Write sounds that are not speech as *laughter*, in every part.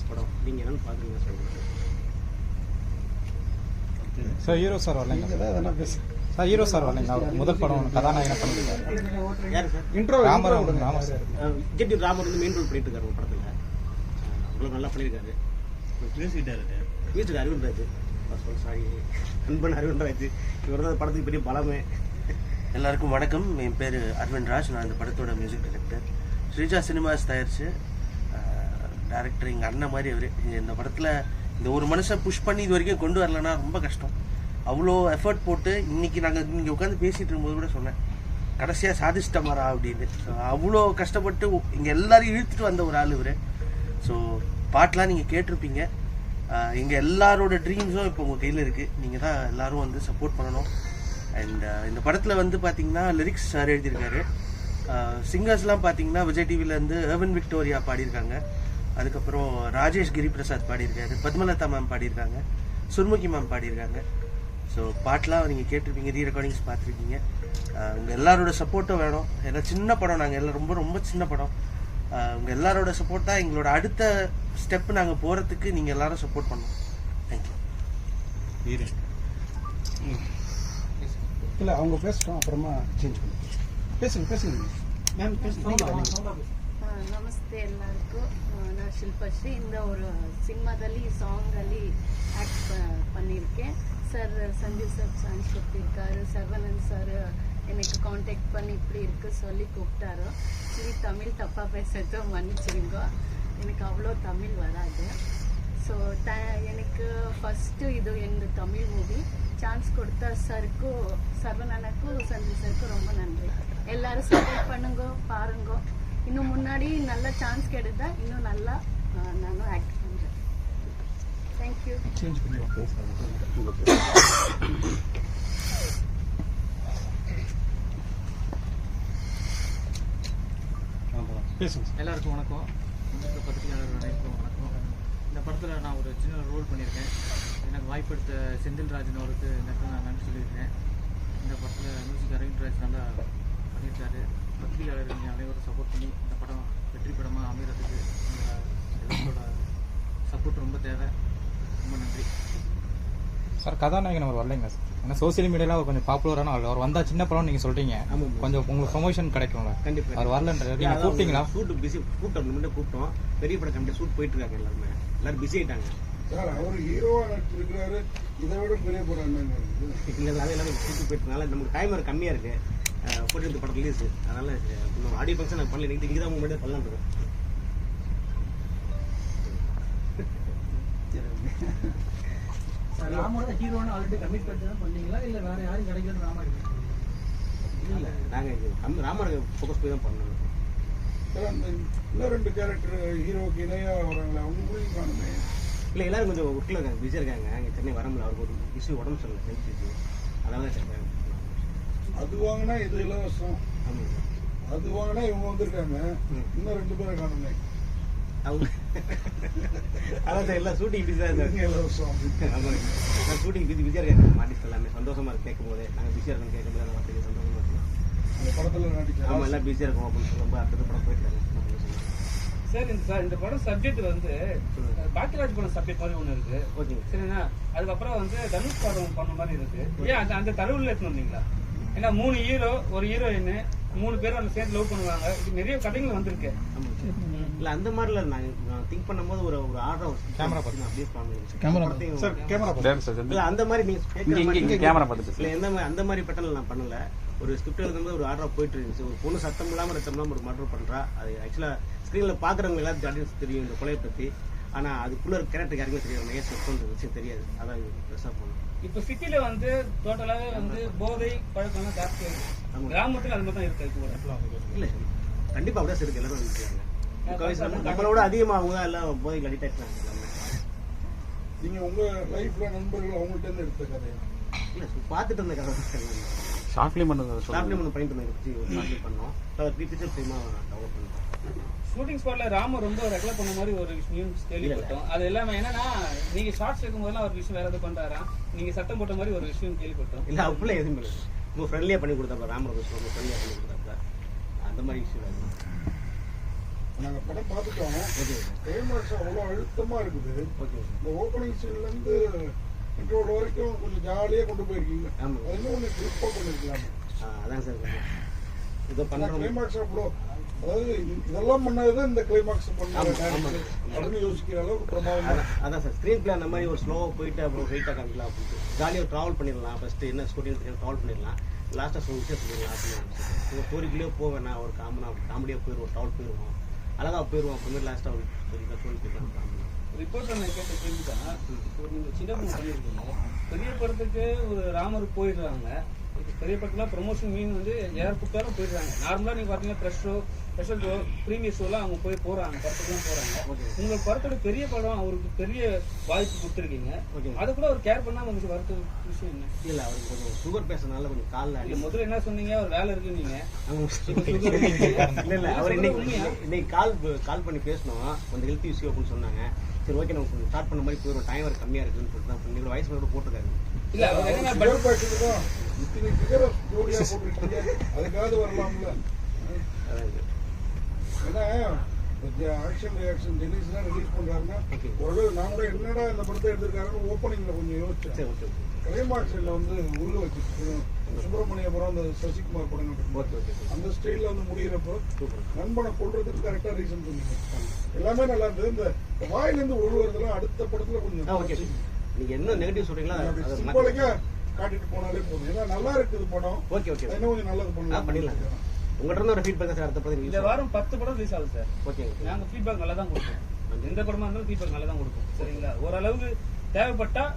Release படம். நீங்கள் என்னன்னு பார்க்குறீங்க சொல்லுங்கள் சார் ஹீரோ சார் வரலைங்க. சார் ஹீரோ சார் வரலைங்க அவர் முதல் படம் கதாநாயகனை பண்ணிருக்காரு யார் sir intro Ramarao Ramar sir Jetti Ramar வந்து மெயின் ரோல் பண்ணிட்டு இருக்காரு உங்க படத்தில். அவ்வளோ நல்லா பண்ணியிருக்காரு மியூசிக் அரவிந்த் ராஜ். சாரி நண்பன் அரவிந்த் ராஜ். இவர் தான் படத்துக்கு பெரிய பலமே. எல்லாருக்கும் வணக்கம். என் பேர் அரவிந்த் ராஜ். நான் இந்த படத்தோட மியூசிக் டைரக்டர் ஸ்ரீஜா சினிமாஸ் தயாரிச்சு டேரக்டர் எங்கள் அண்ணன் மாதிரி அவர். இந்த படத்தில் இந்த ஒரு மனுஷன் புஷ் பண்ணி இது வரைக்கும் கொண்டு வரலன்னா ரொம்ப கஷ்டம். அவ்வளோ எஃபர்ட் போட்டு இன்றைக்கி நாங்கள் இங்கே உட்காந்து பேசிகிட்டு இருக்கும்போது கூட சொன்னேன். கடைசியாக சாதிச்சிட்டமாரா அப்படின்னு. ஸோ அவ்வளோ கஷ்டப்பட்டு இங்கே எல்லாரையும் இழுத்துட்டு வந்த ஒரு ஆள் இவர். ஸோ பாட்டெலாம் நீங்கள் கேட்டிருப்பீங்க. இங்கே எல்லாரோட ட்ரீம்ஸும் இப்போ உங்கள் கையில் இருக்குது நீங்கள் தான் எல்லோரும் வந்து சப்போர்ட் பண்ணணும். அண்ட் இந்த படத்தில் வந்து பார்த்தீங்கன்னா லிரிக்ஸ் சார் எழுதியிருக்காரு. சிங்கர்ஸ்லாம் பார்த்தீங்கன்னா விஜய் டிவிலேருந்து ஏர்வன் விக்டோரியா பாடியிருக்காங்க. அதுக்கப்புறம் ராஜேஷ் கிரி பிரசாத் பாடியிருக்காரு பத்மலதா மேம் பாடியிருக்காங்க சுர்முகி மேம் பாடியிருக்காங்க. ஸோ பாட்டெலாம் நீங்கள் கேட்டிருப்பீங்க ரீ ரெக்கார்டிங்ஸ் பார்த்துருக்கீங்க உங்கள் எல்லாரோட சப்போர்ட்டும் வேணும். ஏன்னா சின்ன படம் நாங்கள் எல்லாம் ரொம்ப ரொம்ப சின்ன படம். உங்கள் எல்லாரோட சப்போர்ட் தான் எங்களோட அடுத்த ஸ்டெப் நாங்கள் போகிறதுக்கு நீங்கள் எல்லாரும் சப்போர்ட் பண்ணணும். தேங்க்யூ இல்லை அவங்க பேசிட்டோம் அப்புறமா சேஞ்ச் பண்ணி பேசுங்க பேசுங்க. மேம் ಆ, ನಮಸ್ತೆ ಎಲ್ಲರಿಗೂ. ನಾನು ಶಿಲ್ಪಶ್ರೀ இந்த ஒரு சினிமாದಲ್ಲಿ சாங்கಲ್ಲಿ ஆக்ட் பண்ணியிருக்கேன் சார் சஞ்சீவ் சார் சான்ஸ் கொடுத்துருக்காரு சரவணன் சார் எனக்கு காண்டாக்ட் பண்ணி இப்படி இருக்குது சொல்லி கூப்பிட்டாரோ சரி தமிழ் தப்பாக பேசுறதோ மன்னிச்சிருங்க எனக்கு அவ்வளோ தமிழ் வராது ஸோ த எனக்கு ஃபஸ்ட்டு இது எந்த தமிழ் மூவி சான்ஸ் கொடுத்த சருக்கும் சரவணனுக்கும் சஞ்சீவ் சருக்கும் ரொம்ப நன்றி எல்லோரும் சப்போர்ட் பண்ணுங்கோ பாருங்கோ இன்னும் முன்னாடி நல்ல சான்ஸ் கிடைத்தா இன்னும் நல்லா நானும் ஆக்ட் பண்ணுறேன் தேங்க்யூ சேஞ்ச் பண்ணி பேசுங்க. எல்லாருக்கும் வணக்கம். பத்திரிகையாளர் அனைவருக்கும் வணக்கம். இந்த படத்தில் நான் ஒரு சின்ன ரோல் பண்ணியிருக்கேன். எனக்கு வாய்ப்பெடுத்த செந்தில் ராஜன் அவருக்கு இந்த இடத்துல நான் நன்றி சொல்லியிருக்கேன். இந்த படத்தில் மியூசிக் அரவிந்த் ராஜ் நல்லா பண்ணியிருக்காரு. பத்திரிகையாளர் நீங்கள் அனைவரும் சப்போர்ட் பண்ணி இந்த படம் வெற்றி படமாக அமைகிறதுக்கு எல்லாத்தோட சப்போர்ட் ரொம்ப தேவை. ரொம்ப நன்றி. சார் கதாநாயகன் அவர் வரலைங்க சார். ஏன்னா சோசியல் மீடியால அவர் கொஞ்சம் பாப்புலரான ஆள். அவர் வந்தா சின்ன படம் நீங்க சொல்றீங்க. ஆமாம். கொஞ்சம் உங்களுக்கு ப்ரொமோஷன் கிடைக்கும்ல. கண்டிப்பா. அவர் வரலன்ற நீங்க கூப்பிட்டீங்களா? ஷூட் பிஸி கூப்பிட்டோம் முன்னாடி கூப்பிட்டோம். பெரிய படம் கம்பெனி ஷூட் போயிட்டு இருக்காங்க எல்லாருமே. எல்லாரும் பிஸி ஆயிட்டாங்க. சார் அவர் ஹீரோவா நடிச்சிருக்கிறாரு இதை விட பெரிய படம் என்னங்க? இருக்குது? இல்லை அது எல்லாமே ஷூட் போயிட்டு இருக்கனால நமக்கு டைம் கம்மியாக இருக்கு. இந்த படம் ரிலீஸ் அதனால ஆடியோ ஃபங்க்ஷன் நான் பண்ணல. இங்கே தான் உங்க முன்னாடி பண்ணலாம் இருக்கேன் ராமோட ஹீரோன்னு ஆல்ரெடி கமிட் பண்ணி தான் பண்ணீங்களா? இல்ல வேற யாரும் கிடைக்கணும் ராமா இல்லை நாங்கள் ராமரை ஃபோக்கஸ் போய் தான் பண்ணோம் இன்னும் ரெண்டு கேரக்டர் ஹீரோவுக்கு இணையா வராங்களே அவங்க கூட காணுமே. இல்லை எல்லாரும் கொஞ்சம் ஒர்க்கில் இருக்காங்க பிஸியாக இருக்காங்க. இங்கே சென்னை வர முடியல அவருக்கு ஒரு இஷ்யூ உடம்பு சரியில்லை இஷ்யூ அதனால அது வாங்கினா இது இலவசம். அது வாங்கினா இவங்க வந்திருக்காங்க. இன்னும் ரெண்டு பேரை காணுமே. அதான் எல்லாம் ஷூட்டிங் பிஸி தான் சார் இங்க இலவசம். நான் ஷூட்டிங் பிஸி பிஸியாக இருக்காங்க ஆர்டிஸ்ட் எல்லாமே சந்தோஷமா இருக்கு கேட்கும் போதே நாங்கள் பிஸியாக இருக்கோம் கேட்கும் போது அந்த வார்த்தைக்கு சந்தோஷமா இருக்கும் அந்த படத்துல ஆமாம் எல்லாம் பிஸியாக இருக்கும் அப்படின்னு சொல்லி ரொம்ப அடுத்த படம் போயிட்டு இருக்காங்க சார் இந்த சார் இந்த படம் சப்ஜெக்ட் வந்து. பாக்கியராஜ் படம் சப்ஜெக்ட் மாதிரி ஒண்ணு இருக்கு. ஓகேங்க. சரிங்களா அதுக்கப்புறம் வந்து தனுஷ் படம் பண்ண மாதிரி இருக்கு. ஏன் அந்த அந்த தழுவுல எடுத்து வந்தீங்களா ஏன்னா மூணு ஹீரோ ஒரு ஹீரோயின் மூணு பேரும் அந்த சேர்த்து லவ் பண்ணுவாங்க. இது நிறைய கதைகள் வந்திருக்கு. இல்லை அந்த மாதிரில நான் திங்க் பண்ணும்போது ஒரு ஒரு ஆர்டர் Camera பார்த்து. அப்படியே கேமரா சார் கேமரா இல்ல அந்த மாதிரி நீங்க கேமரா பார்த்து இல்ல எந்த மாதிரி அந்த மாதிரி பேட்டர்ல நான் பண்ணல. ஒரு ஸ்கிரிப்ட் எழுதும்போது ஒரு ஆர்டரா போயிட்டு இருந்துச்சு. ஒரு பொண்ணு சத்தம் இல்லாம ரத்தம் இல்லாம ஒரு மர்டர் பண்றா. அது ஆக்சுவலா ஸ்கிரீன்ல பாக்குறவங்க எல்லாத்துக்கும் ஆடியன்ஸ் தெரியும் இந்த கொலையை பத்தி. ஆனா அதுக்குள்ள ஒரு கேரக்டர் யாருமே தெரியாது. ஏன் செட் விஷயம் தெரியாது. அதான் ப்ரெஸ்ஸா பண்ணும் இப்ப சிட்டில வந்து டோட்டலாவே வந்து போதை பழக்கம்லாம் ஜாஸ்தியா இருக்கு ஆமா. கிராமத்துல அது மாதிரி தான் இருக்கு கூட. இல்ல கண்டிப்பா அப்படியே இருக்கு எல்லாரும் இருக்காங்க நம்மளோட அதிகமா அவங்க தான் எல்லாம் போதைக்கு அடிக்ட் ஆயிட்டாங்க நீங்க உங்க லைஃப்ல நண்பர்கள் அவங்கள்ட்ட இருந்து எடுத்த கதை இல்ல பார்த்துட்டு இருந்த கதை தான் எல்லாமே. ஷார்ட் ஃபிலிம் பண்ணது ஷார்ட் ஒன்று பண்ணிட்டு இருந்தேன் பற்றி ஒரு ஷார்ட் பண்ணோம். அதை பிக்சர் ஃபிலிமா டெவலப் பண்ணோம் ஷூட்டிங் ஸ்பாட்ல ராம ரொம்ப ரெகுலர் பண்ண மாதிரி ஒரு நியூஸ் கேள்விப்பட்டோம். அது எல்லாமே என்னன்னா நீங்க ஷார்ட்ஸ் எடுக்கும் போதெல்லாம் ஒரு விஷயம் வேற எது பண்றாரா? நீங்க சத்தம் போட்ட மாதிரி ஒரு விஷயம் கேள்விப்பட்டோம். இல்ல அப்படிலாம் எதுவும் இல்லை. ரொம்ப ஃப்ரெண்ட்லியாக பண்ணி கொடுத்தாப்ப ராமர் ரொம்ப ஃப்ரெண்ட்லியாக பண்ணி கொடுத்தாப்ப அந்த மாதிரி இஷ்யூ நாங்க படம் பார்த்துட்டோம். ஓகே. கிளைமேக்ஸ் அவ்வளோ அழுத்தமா இருக்குது. ஓகே. இந்த ஓப்பனிங் சீன்ல இன்ட்ரோல் வரைக்கும் கொஞ்சம் ஜாலியா கொண்டு போயிருக்கீங்க. ஆமா. அது இன்னும் கொஞ்சம் பண்ணிருக்கலாம். அதான் சார். இதோ பண்ணுறோம் கிளைமேக்ஸ் அவ்வளோ அதாவது இது- இதெல்லாம் பண்ணது இந்த கிளைமேக்ஸ் பண்ண. அப்படின்னு யோசிக்கிற அளவுக்கு பிரமாதமா. அதான் சார். ஸ்க்ரீன் பிளே அந்த மாதிரி ஒரு ஸ்லோவாக போயிட்டு அப்புறம் வெயிட்டாக காமிக்கலாம் அப்படின்ட்டு. ஜாலியாக ட்ராவல் பண்ணிடலாம். ஃபஸ்ட்டு என்ன ஸ்கூட்டி ட்ராவல் பண்ணிடலாம். லாஸ்ட்டாக சொல்லி விஷயம் சொல்லிடலாம் அப்படின்னு ஒரு ஸ்டோரிக்குள்ளேயே போக வேணாம். ஒரு காமனாக காமெடியாக போயிடுவோம் ட்ராவல் போயிடுவோம். அழகாக போயிடுவோம். அப்புறமேட்டு லாஸ்ட்டாக ஒரு ஸ்டோரி ஸ்டோரி போயிடலாம். காமெடி ரிப்போர்ட்டர் நான் கேட்ட கேள்வி தான். இப்போ நீங்க சின்ன படம் பண்ணியிருக்கீங்க பெரிய படத்துக்கு ஒரு ராமர் போயிடுறாங்க. பெரிய படத்துல ப்ரொமோஷன் மீன் வந்து யார் கூப்பிட்டாலும் போயிடுறாங்க. நார்மலா நீங்க பாத்தீங்கன்னா press show special show premiere ஷோலாம் அவங்க போய் போறாங்க படத்துக்குலாம் போறாங்க. உங்க படத்தோட பெரிய படம் அவருக்கு பெரிய வாய்ப்பு கொடுத்துருக்கீங்க. அதை கூட அவர் கேர் பண்ணாம உங்களுக்கு வருத்த விஷயம் என்ன? இல்லை அவருக்கு கொஞ்சம் சுகர் பேசுறதுனால கொஞ்சம் காலில் இல்ல முதல்ல என்ன சொன்னீங்க? அவர் வேலை இருக்குன்னீங்க இல்ல இல்ல அவர் இன்னைக்கு இன்னைக்கு கால் கால் பண்ணி பேசணும். கொஞ்சம் ஹெல்த் இஷ்யூ அப்படின்னு சொன்னாங்க. சரி ஓகே நம்ம கொஞ்சம் ஸ்டார்ட் பண்ண மாதிரி போயிடும் டைம் வேறு கம்மியா இருக்குன்னு சொல்லிட்டு தான் இன்னைக்கு வயசு கூட போட்டிருக்காரு. இல்ல அவர் என்னன்னா பட் சுகர் பேஷண்ட் தான் இத்தனை ஃபிகரை ஜோடியா போட்டுருக்கீங்க அதுக்காவது வரலாம்ல. ஏன்னா ஆக்ஷன் ரியாக்ஷன் டெலிஸ்லாம் ரிலீஸ் Okay. ஓரளவு கூட என்னடா இந்த படத்தை எடுத்திருக்காருன்னு ஓப்பனிங்ல கொஞ்சம் யோசிச்சேன். கிளைமாக்ஸ்ல வந்து உள்ள வச்சு சுப்பிரமணியபுரம் அந்த சசிகுமார் படங்கள் அந்த ஸ்டைல்ல வந்து முடிகிறப்போ நண்பனை கொள்றதுக்கு கரெக்டா ரீசன் சொன்னீங்க. எல்லாமே நல்லா இருந்தது. இந்த வாயிலிருந்து ஒழுகுறதுலாம் அடுத்த படத்துல ஆ கொஞ்சம் ஓகே. நீங்க என்ன நெகட்டிவ் சொல்றீங்களோ அதை- அதை மாத்தி- சிம்பிளிக்கா காட்டிட்டு போனாலே போதும். ஏன்னா நல்லா இருக்குது படம். ஓகே ஓகே இன்னும் கொஞ்சம் நல்லது பண்ணலாம். பண்ணிடலாம். உங்கள்கிட்ட இருந்து ஒரு ஃபீட்பேக் சார் அடுத்த படத்துக்கு இந்த வாரம் பத்து படம் ரிலீஸ் ஆகுது சார் ஓகே ஓகே. நாங்க ஃபீட்பேக் நல்லா தான் கொடுப்போம். எந்த படமா இருந்தாலும் ஃபீட்பேக் நல்லா தான் கொடுப்போம். சரிங்களா? ஓரளவுக்கு தேவைப்பட்டா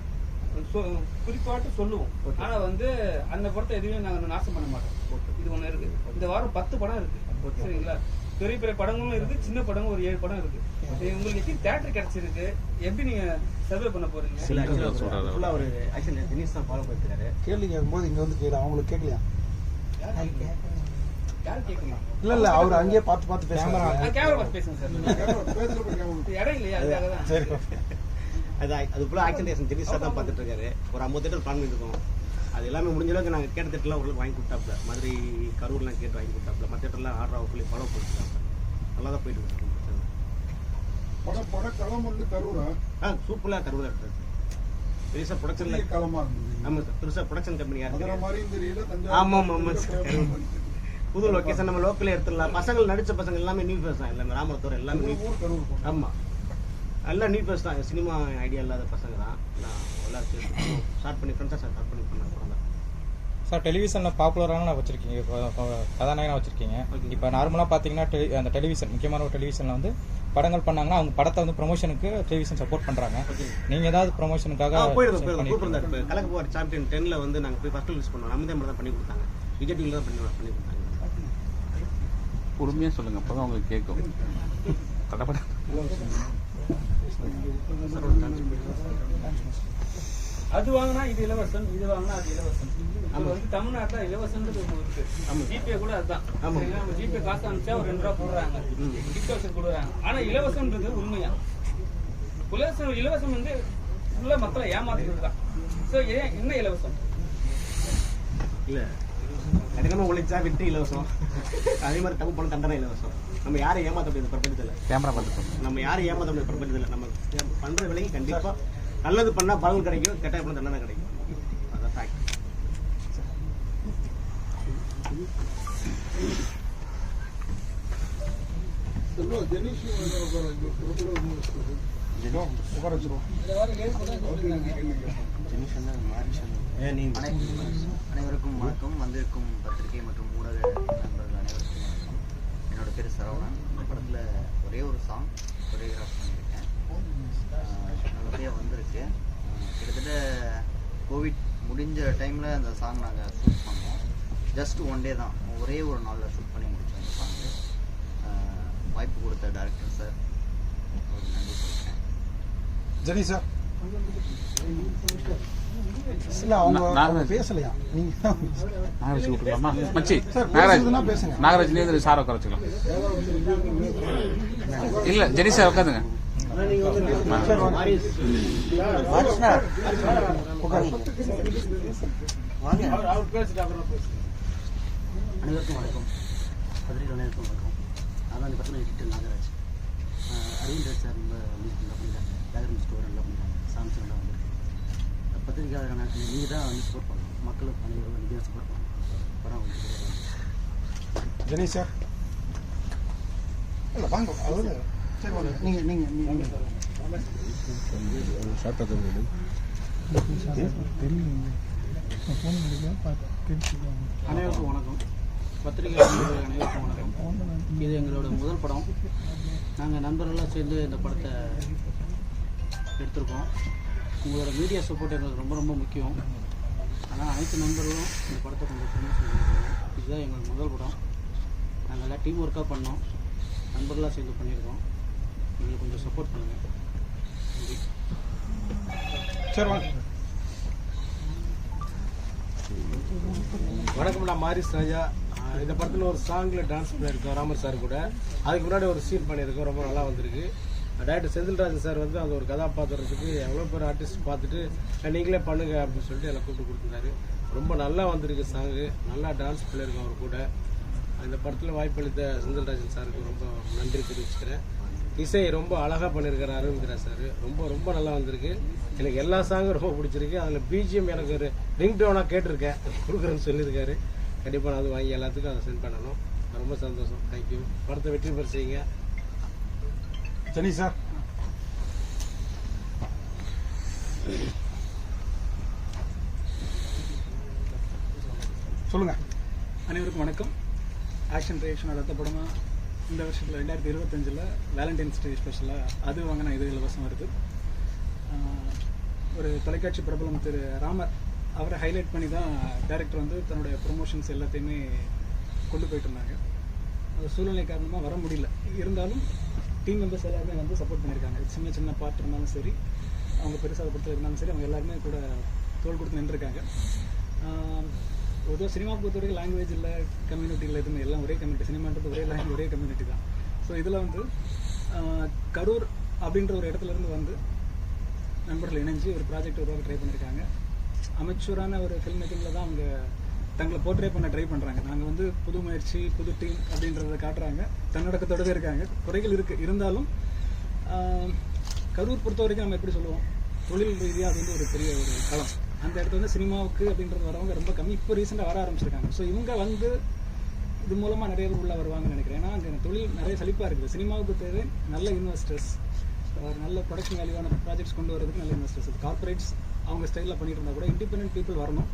குறிப்பாட்டு சொல்லுவோம். ஆனா வந்து அந்த படத்தை எதுவுமே நாங்க நாசம் பண்ண மாட்டோம். இது ஒண்ணு இருக்கு. இந்த வாரம் பத்து படம் இருக்கு. சரிங்களா? பெரிய பெரிய படங்களும் இருக்கு சின்ன படங்களும் ஒரு ஏழு படம் இருக்கு. உங்களுக்கு எப்படி தேட்டர் கிடைச்சிருக்கு? எப்படி நீங்க சர்வே பண்ண போறீங்க? ஃபுல்லாக ஒரு ஆக்சுவலி தினேஷ் தான் ஃபாலோ பண்ணிருக்காரு கேள்வி கேட்கும்போது இங்க வந்து கேளு அவங்களுக்கு கேட்கலையா? இல்ல இல்ல அவர் அங்கேயே பார்த்து பார்த்து பேசுறாங்க கேமரா பார்த்து பேசுங்க சார். இடம் இல்லையா? அதுக்காக தான். சரி அது அது ஃபுல்லாக ஆக்ஷன் டேஷன் தினேஷ் சார் தான் பார்த்துட்டு இருக்காரு ஒரு ஐம்பது தேட்டர் பிளான் பண்ணியிருக்கோம். அது எல்லாமே முடிஞ்ச அளவுக்கு நாங்கள் கேட்ட தேட்டர்லாம் ஒரு வாங்கி கொடுத்தாப்புல. மதுரை கரூர்லாம் கேட்டு வாங்கி கொடுத்தாப்புல. மற்ற தேட்டர்லாம் ஆர்டர் ஆஃப் சொல்லி ஃபாலோ பண்ணிருக்காப்புல நல்லா தான் போயிட்டு இருக்கு. படம் படக்களம் வந்து கரூரா? ஆ சூப்பராக கரூரில் எடுத்தாரு பெருசாக ப்ரொடக்ஷனில் பெரிய களமா இருந்தது. ஆமாம் சார் பெருசாக ப்ரொடக்ஷன் கம்பெனி மதுரை யாருக்கு மாதிரியும் தெரியல ஆமா, ஆமா, ஆமா. தஞ்சாவூர் புது லொக்கேஷன் நம்ம லோக்கல்ல எடுத்துடலாம். பசங்கள் நடிச்ச பசங்க எல்லாமே நியூ ஃபேஸ் தான். எல்லாமே ராமத்தூர் எல்லாமே நியூ ஊர் கரூர் போனோம். ஆமா எல்லாம் நியூ ஃபேஸ் தான். சினிமா ஐடியா இல்லாத பசங்க தான். எல்லாம் ஸ்டார்ட் பண்ணி ஃப்ரெண்ட்ஸாக ஸ்டார்ட் பண்ணி பண்ண படம் தான் சார் டெலிவிஷனில் பாப்புலரான வச்சிருக்கீங்க. கதாநாயகனாக வச்சிருக்கீங்க. இப்போ நார்மலாக பார்த்தீங்கன்னா டெலி அந்த டெலிவிஷன் முக்கியமான ஒரு டெலிவிஷனில் வந்து படங்கள் பண்ணாங்கன்னா அவங்க படத்தை வந்து ப்ரொமோஷனுக்கு டெலிவிஷன் சப்போர்ட் பண்ணுறாங்க. நீங்கள் ஏதாவது ப்ரொமோஷனுக்காக ஆ போயிடுது போயிடுது சூப்பர் தான் இப்போ கலக்கு போகிற சாம்பியன் டென்னில் வந்து நாங்கள் போய் ஃபஸ்ட்டு ரிலீஸ் பண்ணோம். நம்ம தான் பண்ணி கொடுத்தாங்க. விஜய் டிவியில் தான் பண்ணி பண்ணி கொடுத்தாங்க. பொறுமையா சொல்லுங்க. அப்பதான் உங்களுக்கு கேட்கும். கடப்பட அது வாங்கினா இது இலவசம் இது வாங்கினா அது இலவசம். இது வந்து தமிழ்நாட்டுல இலவசம்ன்றது ஒண்ணு இருக்கு. ஆமா. ஜிபே கூட அதுதான்? நம்ம ஜிபே காசு அனுப்பிச்சா ஒரு ரெண்டு ரூபா போடுறாங்க. கிஃப்ட் வசூல் கொடுக்குறாங்க ஆனா இலவசம்ன்றது உண்மையா? இலவசம் இலவசம் வந்து ஃபுல்லா மக்களை ஏமாத்துறது தான் ஸோ ஏன் என்ன இலவசம்? இல்லை. கடினமாக உழைச்சா வெற்றி இலவசம். அதே மாதிரி தப்பு பண்ண தண்டனை இலவசம். நம்ம யாரை ஏமாத்த முடியாது பிரபஞ்சத்தில்? கேமரா பார்த்து நம்ம யாரும் ஏமாத்த முடியாது பிரபஞ்சத்தில்? நம்ம பண்ணுற விலைக்கு கண்டிப்பாக நல்லது பண்ணால் பலன் கிடைக்கும் கெட்ட பண்ண தண்டனை கிடைக்கும். அதான் ஃபேக்ட் ஜெனிஷ் உட்கார வச்சிருவோம். அனைவருக்கும் வணக்கம். வந்திருக்கும் பத்திரிகை மற்றும் ஊடக நண்பர்கள் அனைவருக்கும் வணக்கம். என்னோட பேர் சரவணன். இந்த படத்தில் ஒரே ஒரு சாங் கொரியோகிராஃப் பண்ணியிருக்கேன் நல்லபடியாக வந்திருக்கு. கிட்டத்தட்ட கோவிட் முடிஞ்ச டைமில் அந்த சாங் நாங்கள் ஷூட் பண்ணோம். ஜஸ்ட் ஒன் டே தான். ஒரே ஒரு நாளில் ஷூட் பண்ணி முடிச்சோம் அந்த சாங்கு வாய்ப்பு கொடுத்த டேரக்டர் சார் நன்றி சொல்லிக்கிறேன் ஜெனி சார் நீங்க. நாகராஜ். மச்சி சார், நாகராஜ். பேசுறதுன்னா பேசுங்க. நாகராஜ் நீ சார் உட்கார வச்சுக்கலாம். இல்ல ஜெனி சார் உட்காந்துங்க. அனைவருக்கும் வணக்கம். பத்திரிகை அனைவருக்கும் வணக்கம். அதான் எடிட்டர் நாகராஜ் சார் ரொம்ப மியூசிக் நல்லா பண்ணிட்டாங்க பேக்ரவுண்ட் ஸ்கோர் நல்லா பண்ணிட்டாங்க சாங்ஸ் நல்லா வந்திருக்கு. பத்திரிக்கையாளரான நீங்கள் தான் வந்து சப்போர்ட் பண்ணணும் மக்களும் அனைவரும் நீங்கள் சப்போர்ட் பண்ணணும் படம் வந்து ஜெனி சார் இல்லை வாங்க அதாவது சரி வாங்க நீங்கள் நீங்கள் நீங்கள் அனைவருக்கும் வணக்கம். பத்திரிகை அனைவருக்கும் வணக்கம். இது எங்களோட முதல் படம். நாங்கள் நண்பர்களாக சேர்ந்து இந்த படத்தை எடுத்திருக்கோம். உங்களோட மீடியா சப்போர்ட் எங்களுக்கு ரொம்ப ரொம்ப முக்கியம். ஆனால் அனைத்து நண்பர்களும் இந்த படத்தை கொஞ்சம் ப்ரமோஷன் பண்ணியிருக்கோம் இதுதான் எங்களுக்கு முதல் படம். நாங்கள் எல்லாம் டீம் ஒர்க்காக பண்ணோம். நண்பர்களாக சேர்ந்து பண்ணியிருக்கோம். எங்களுக்கு கொஞ்சம் சப்போர்ட் பண்ணுங்கள் நன்றி. சரி வணக்கம் நான் மாரிஸ் ராஜா. இந்த படத்தில் ஒரு சாங்கில் டான்ஸ் பண்ணியிருக்கோம் ராமர் சார் கூட. அதுக்கு முன்னாடி ஒரு சீன் பண்ணியிருக்கோம். ரொம்ப நல்லா வந்திருக்கு. டேரக்டர் செந்தில்ராஜன் சார் வந்து அந்த ஒரு கதாபாத்திரத்துக்கு எவ்வளோ பேர் ஆர்டிஸ்ட் பார்த்துட்டு நீங்களே பண்ணுங்க அப்படின்னு சொல்லிட்டு என்னை கூப்பிட்டு கொடுத்துருந்தாரு ரொம்ப நல்லா வந்திருக்கு சாங்கு நல்லா டான்ஸ் பண்ணியிருக்கோம் அவர் கூட. இந்த படத்தில் வாய்ப்பளித்த செந்தில்ராஜன் சாருக்கு ரொம்ப நன்றி தெரிவிச்சுக்கிறேன். இசை ரொம்ப அழகாக பண்ணியிருக்காரு அரவிந்த்ரா சார். ரொம்ப ரொம்ப நல்லா வந்திருக்கு. எனக்கு எல்லா சாங்கும் ரொம்ப பிடிச்சிருக்கு. அதில் பிஜிஎம் எனக்கு ஒரு ரிங் டோனாக கேட்டிருக்கேன். கொடுக்குறேன்னு சொல்லியிருக்காரு. கண்டிப்பாக நான் அது வாங்கி எல்லாத்துக்கும் அதை சென்ட் பண்ணணும். ரொம்ப சந்தோஷம். தேங்க்யூ படத்தை வெற்றி பெற செய்யுங்க. சனி சார். சொல்லுங்கள் அனைவருக்கும் வணக்கம். ஆக்ஷன் ரியாக்ஷன் அடுத்த படமாக இந்த வருஷத்தில் ரெண்டாயிரத்தி இருபத்தஞ்சில் வேலண்டைன்ஸ் டே ஸ்பெஷலாக அது வாங்கின இது இலவசம் வருது ஒரு தொலைக்காட்சி பிரபலம் திரு ராமர் அவரை ஹைலைட் பண்ணி தான் டைரக்டர் வந்து தன்னுடைய ப்ரொமோஷன்ஸ் எல்லாத்தையுமே கொண்டு போயிட்டு இருந்தாங்க. அது சூழ்நிலை காரணமாக வர முடியல. இருந்தாலும் டீம் மெம்பர்ஸ் எல்லாருமே வந்து சப்போர்ட் பண்ணியிருக்காங்க. சின்ன சின்ன பார்ட் இருந்தாலும் சரி அவங்க பெருசாக படத்தில் இருந்தாலும் சரி அவங்க எல்லாருமே கூட தோள் கொடுத்து நின்றுருக்காங்க. பொதுவாக சினிமா பொறுத்த வரைக்கும் லாங்குவேஜ் இல்லை கம்யூனிட்டி இல்லை எதுவுமே எல்லாம் ஒரே கம்யூனிட்டி சினிமான்றது ஒரே லாங்குவேஜ் ஒரே கம்யூனிட்டி தான். ஸோ இதில் வந்து கரூர் அப்படின்ற ஒரு இடத்துலேருந்து வந்து நண்பர்கள் இணைஞ்சு ஒரு ப்ராஜெக்ட் உருவாக்க ட்ரை பண்ணியிருக்காங்க. அமைச்சூரான ஒரு ஃபில்ம் மேக்கிங்கில் தான் அவங்க தங்களை போர்ட்ரே பண்ண ட்ரை பண்ணுறாங்க நாங்கள் வந்து புது முயற்சி புது டீம் அப்படின்றத காட்டுறாங்க. தன்னடக்கத்தோடவே இருக்காங்க. குறைகள் இருக்குது இருந்தாலும் கரூர் பொறுத்த வரைக்கும் நம்ம எப்படி சொல்லுவோம்? தொழில் ரீதியாக அது வந்து ஒரு பெரிய ஒரு களம். அந்த இடத்துல வந்து சினிமாவுக்கு அப்படின்றது வரவங்க ரொம்ப கம்மி. இப்போ ரீசெண்டாக வர ஆரம்பிச்சிருக்காங்க. ஸோ இவங்க வந்து இது மூலமாக நிறைய பேர் உள்ளே வருவாங்கன்னு நினைக்கிறேன். ஏன்னா அங்கே தொழில் நிறைய செழிப்பாக இருக்குது. சினிமாவுக்கு தேவை நல்ல இன்வெஸ்டர்ஸ் நல்ல ப்ரொடக்ஷன் வேல்யூவான ப்ராஜெக்ட்ஸ் கொண்டு வரதுக்கு நல்ல இன்வெஸ்டர்ஸ் கார்ப்பரேட்ஸ் அவங்க ஸ்டைலில் பண்ணிட்டு இருந்தால் கூட இண்டிபெண்ட் பீப்புள் வரணும்.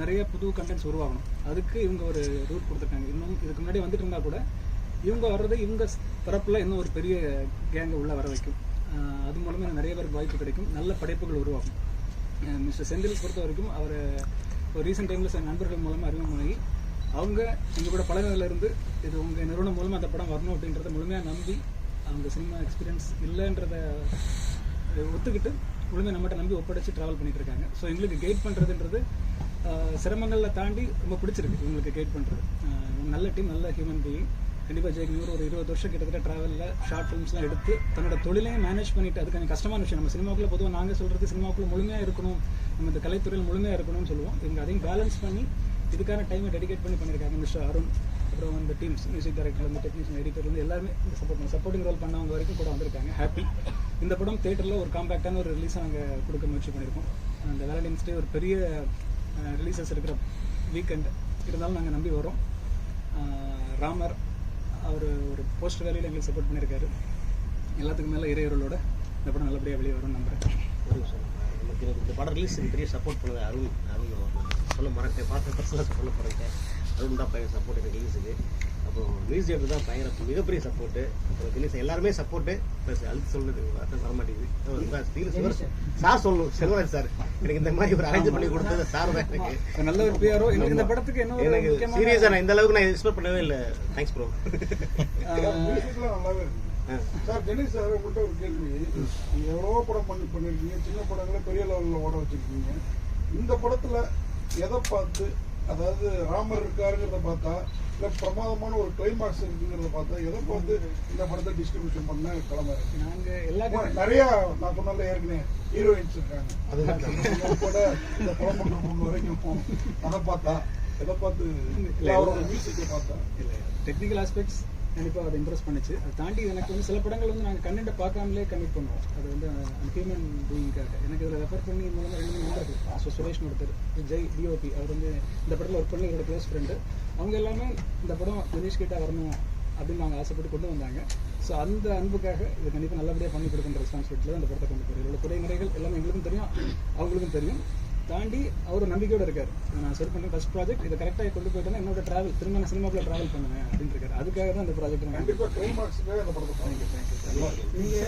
நிறைய புது கண்டென்ட்ஸ் உருவாகணும். அதுக்கு இவங்க ஒரு ரூட் கொடுத்துருக்காங்க. இன்னும் இதுக்கு முன்னாடி வந்துட்டு இருந்தால் கூட இவங்க வர்றது இவங்க தரப்பில் இன்னும் ஒரு பெரிய கேங்கை உள்ளே வர வைக்கும். அது மூலமாக நிறைய பேருக்கு வாய்ப்பு கிடைக்கும். நல்ல படைப்புகள் உருவாகும். மிஸ்டர் செந்தில் பொறுத்த வரைக்கும் அவர் ஒரு ரீசெண்ட் டைமில் சில நண்பர்கள் மூலமாக அறிமுகமாகி அவங்க எங்கள் கூட பழகினதுலேருந்து இது உங்கள் நிறுவனம் மூலமாக அந்த படம் வரணும் அப்படின்றத முழுமையாக நம்பி அவங்க சினிமா எக்ஸ்பீரியன்ஸ் இல்லைன்றத ஒத்துக்கிட்டு முழுமையாக நம்மகிட்ட நம்பி ஒப்படைச்சு ட்ராவல் பண்ணிட்டு இருக்காங்க. ஸோ எங்களுக்கு கைட் பண்ணுறதுன்றது சிரமங்களில் தாண்டி ரொம்ப பிடிச்சிருக்கு இவங்களுக்கு கைட் பண்ணுறது நல்ல டீம் நல்ல ஹியூமன் பீயிங் கண்டிப்பாக ஜெயக்குமார் ஒரு இருபது வருஷம் கிட்டத்தட்ட ட்ராவலில் ஷார்ட் ஃபிலிம்ஸ்லாம் எடுத்து தன்னோட தொழிலையும் மேனேஜ் பண்ணிட்டு அது கொஞ்சம் கஷ்டமான விஷயம். நம்ம சினிமாக்குள்ள பொதுவாக நாங்கள் சொல்கிறது சினிமாக்குள்ள முழுமையாக இருக்கணும் நம்ம இந்த கலைத்துறையில் முழுமையாக இருக்கணும்னு சொல்லுவோம். இவங்க அதையும் பேலன்ஸ் பண்ணி இதுக்கான டைமை டெடிகேட் பண்ணி பண்ணியிருக்காங்க மிஸ்டர் அருண் அப்புறம் அந்த டீம்ஸ் மியூசிக் டைரக்டர் வந்து டெக்னீஷியன் எடிட்டர்லேருந்து எல்லாருமே இந்த சப்போர்ட் பண்ண சப்போர்ட்டிங் ரோல் பண்ணவங்க வரைக்கும் கூட வந்திருக்காங்க. ஹாப்பி இந்த படம் தேட்டரில் ஒரு காம்பேக்டான ஒரு ரிலீஸை நாங்கள் கொடுக்க முயற்சி பண்ணியிருக்கோம் அந்த வேலண்டைன்ஸ் டே ஒரு பெரிய ரிலீசஸ் இருக்கிற வீக்கெண்ட் இருந்தாலும் நாங்கள் நம்பி வரோம் ராமர் அவர் ஒரு போஸ்ட் வேலையில் எங்களுக்கு சப்போர்ட் பண்ணியிருக்காரு எல்லாத்துக்கும் மேலே இறையர்களோட இந்த படம் நல்லபடியாக வெளியே வரும்னு நம்புகிறேன் இந்த- படம் ரிலீஸ் பெரிய சப்போர்ட் பண்ணது அருண். அருண் சொல்ல மறக்க பார்த்து பர்சனலாக சொல்ல மறக்க அருண் தான் பையன் சப்போர்ட் எனக்கு ரிலீஸுக்கு அப்புறம் மியூசியம் தான் பயங்கர மிகப்பெரிய சப்போர்ட்டு அப்புறம் ரிலீஸ் எல்லாருமே சப்போர்ட்டு ப்ளஸ் அழுத்து சொல்லுது வார்த்தை வர மாட்டேங்குது. சார் சொல்லணும் செல்வராஜ் சார். எனக்கு இந்த மாதிரி ஒரு அரேஞ்ச் பண்ணி கொடுத்தது சார் தான் எனக்கு. நல்ல ஒரு பிஆர்ஓ எனக்கு இந்த படத்துக்கு என்ன ஒரு எனக்கு சீரியஸாக நான் இந்த அளவுக்கு நான் எக்ஸ்பெக்ட் பண்ணவே இல்லை. Thanks *laughs* bro sir Ganesh sir உங்கள்கிட்ட ஒரு கேள்வி. நீங்க எவ்வளவோ படம் பண்ணி பண்ணிருக்கீங்க. சின்ன படங்களை பெரிய லெவல்ல ஓட வச்சிருக்கீங்க. இந்த படத்துல எதை பார்த்து அதாவது ராமர் இருக்காருங்கிறத பார்த்தா இல்ல பிரமாதமான ஒரு கிளைமாக்ஸ் இருக்குங்கிறத பார்த்தா எதை பார்த்து இந்த படத்தை டிஸ்ட்ரிபியூஷன் பண்ண கிளம்ப நாங்கள் எல்லா நிறைய நான் சொன்னால ஏற்கனவே ஹீரோயின்ஸ் இருக்காங்க. அதுதான். கூட இந்த படம் பண்ற பொண்ணு வரைக்கும் அதை பார்த்தா எதை பார்த்து இல்ல அவரோட மியூசிக்கை பார்த்தா. இல்லை டெக்னிக்கல் ஆஸ்பெக்ட்ஸ் கண்டிப்பாக அதை இம்ப்ரெஸ் பண்ணுச்சு. அதை தாண்டி எனக்கு வந்து சில படங்கள் வந்து நாங்கள் கண்டென்ட்டை பார்க்காமலே கமிட் பண்ணுவோம். அது வந்து ஹியூமன் பீயிங்காக எனக்கு இதில் ரெஃபர் பண்ணி மூலமாக ரெண்டு மூணு நண்பர்கள் ஸோ சுரேஷ்னு ஒருத்தர் ஜெய் டிஓபி அவர் வந்து இந்த படத்தில் ஒர்க் பண்ணி என்னோட க்ளோஸ் ஃப்ரெண்டு அவங்க எல்லாமே இந்த படம் தினேஷ் கிட்ட வரணும் அப்படின்னு அவங்க ஆசைப்பட்டு கொண்டு வந்தாங்க. ஸோ அந்த அன்புக்காக இது கண்டிப்பாக நல்லபடியாக பண்ணி கொடுக்குற ரெஸ்பான்சிபிலிட்டியில் அந்த படத்தை கொண்டு போகிறோம் இதோட குறைமுறைகள் எல்லாமே எங்களுக்கும் தெரியும். அவங்களுக்கும் தெரியும். தாண்டி அவர் நம்பிக்கையோட இருக்கார். நான் சரி பண்ணேன் ஃபர்ஸ்ட் ப்ராஜெக்ட் இதை கரெக்டாக கொண்டு போயிட்டேன்னா என்னோட டிராவல் திரும்ப நான் சினிமாக்குள்ள டிராவல் பண்ணுவேன் அப்படின்னு இருக்காரு. அதுக்காக தான் இந்த ப்ராஜெக்ட் நான் கண்டிப்பா கிளைமாக்ஸுக்காக இந்த படத்தை பாருங்க நீங்க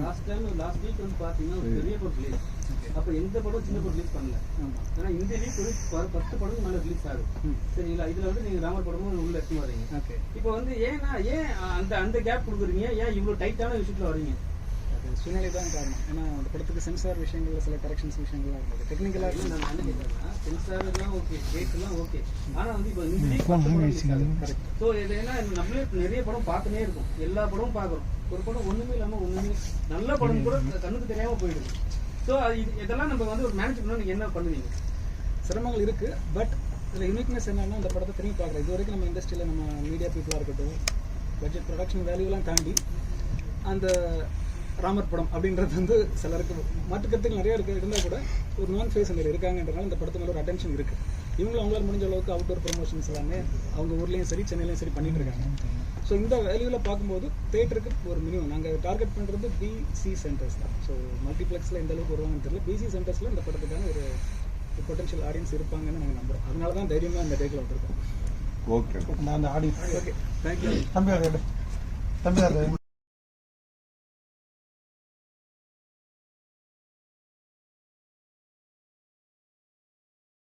லாஸ்ட் டைம் லாஸ்ட் வீக் வந்து பாத்தீங்கன்னா ஒரு பெரிய படம் ரிலீஸ் அப்ப எந்த படம் சின்ன படம் ரிலீஸ் பண்ணல. ஆமாம் ஆனா இந்த வீக் ஒரு ப- பத்து படம் மேல ரிலீஸ் ஆகுது. ம். சரிங்களா? இதுல வந்து நீங்க ராமர் படமும் உள்ள எடுத்து வரீங்க ஓகே இப்போ வந்து ஏன்னா ஏன் அந்த அந்த கேப் கொடுக்குறீங்க? ஏன் இவ்வளவு டைட்டான விஷயத்துல வரீங்க அது சூழ்நிலை தான் காரணம். ஏன்னா அந்த படத்துக்கு சென்சார் விஷயங்கள்ல சில கரெக்ஷன்ஸ் விஷயங்கள்லாம் இருந்தது. டெக்னிக்கலாக நான் என்ன கேட்கறேன்னா சென்சார் எல்லாம் ஓகே டேட் எல்லாம் ஓகே ஆனா வந்து இப்போ ஆகுது. ஸோ இது என்ன நம்மளே நிறைய படம் பார்த்துனே இருக்கும். எல்லா படமும் பார்க்குறோம். ஒரு படம் ஒண்ணுமே இல்லாம ஒண்ணுமே நல்ல படம் கூட கண்ணுக்கு தெரியாம போயிடுது. ஸோ இதெல்லாம் நம்ம வந்து ஒரு மேனேஜ் பண்ண நீங்க என்ன பண்ணுவீங்க? சிரமங்கள் இருக்கு பட் இதில் யூனிக்னஸ் என்னன்னா இந்த படத்தை திரும்பி பார்க்குறோம் இது வரைக்கும் நம்ம இண்டஸ்ட்ரியில் நம்ம மீடியா பீப்புளாக இருக்கட்டும் பட்ஜெட் ப்ரொடக்ஷன் வேல்யூலாம் தாண்டி அந்த ராமர் படம் அப்படின்றது வந்து சிலருக்கு மாற்று கருத்துக்கள் நிறைய இருக்கு. இருந்தால் கூட ஒரு நான் ஃபேஸ் அங்கே இருக்காங்கன்றனால இந்த படத்து மேல ஒரு அட்டென்ஷன் இருக்கு. இவங்களும் அவங்களால முடிஞ்ச அளவுக்கு அவுட்டோர் ப்ரொமோஷன்ஸ் எல்லாமே அவங்க ஊர்லேயும் சரி சென்னையிலையும் சரி பண்ணிட்டு இருக்காங்க. ஸோ இந்த வேல்யூவில் பார்க்கும்போது தேட்டருக்கு ஒரு மினிமம் நாங்கள் டார்கெட் பண்ணுறது பிசி சென்டர்ஸ் தான். ஸோ மல்டிப்ளெக்ஸில் எந்த அளவுக்கு வருவாங்கன்னு தெரியல. பிசி சென்டர்ஸில் இந்த படத்துக்கான ஒரு பொட்டன்ஷியல் ஆடியன்ஸ் இருப்பாங்கன்னு நாங்கள் நம்புறோம். அதனால தான் தைரியமாக இந்த டேக்கில் வந்திருக்கோம். நான் அந்த ஆடி ஓகே தேங்க்யூ தம்பி. தம்பி